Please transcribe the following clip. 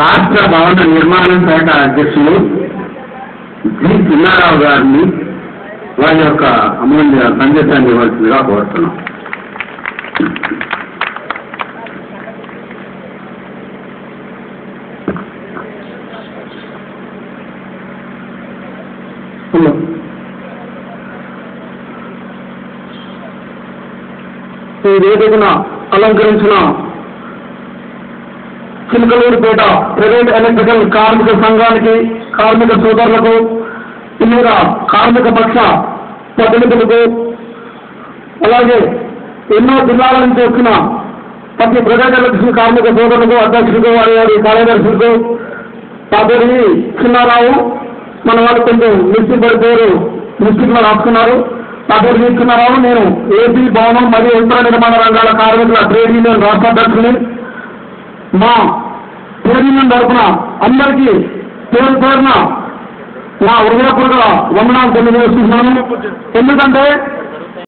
రాష్ట్ర భవన నిర్మాణం శాఖ అధ్యక్షులు జి చిన్నారావు గారిని వారి యొక్క అమూల్య సందేశాన్ని ఇవ్వాల్సిందిగా కోరుతున్నాం. ఈ వేదికను అలంకరించిన చిలకలూరుపేట ప్రైవేట్ ఎలక్ట్రికల్ కార్మిక సంఘానికి కార్మిక సోదరులకు ఇన్నర కార్మిక పక్ష ప్రతినిధులకు అలాగే ఎన్నో జిల్లాల నుంచి వచ్చిన ప్రతి ప్రైవేట్ ఎలక్ట్రికల్ కార్మిక సోదరులకు అధ్యక్షులకు వారి వారి కార్యదర్శులకు నా పేరు చిన్నారావు మన వాళ్ళు కొంచెం మిర్చి పడిపోయారు పేరు లో రాసుకున్నారు నా పేరు చిన్నారావు నేను ఏపీ భవనం మరియు ఇతర నిర్మాణ రంగాల కార్మికుల ట్రేడ్ యూనియన్ రాష్ట్ర అధ్యక్షుని మా ట్రేడ్ యూనియన్ తరఫున అందరికీ పేరు పేరున నా హృదయపూర్వక వందనాలు తెలియజేస్తున్నాను. ఎందుకంటే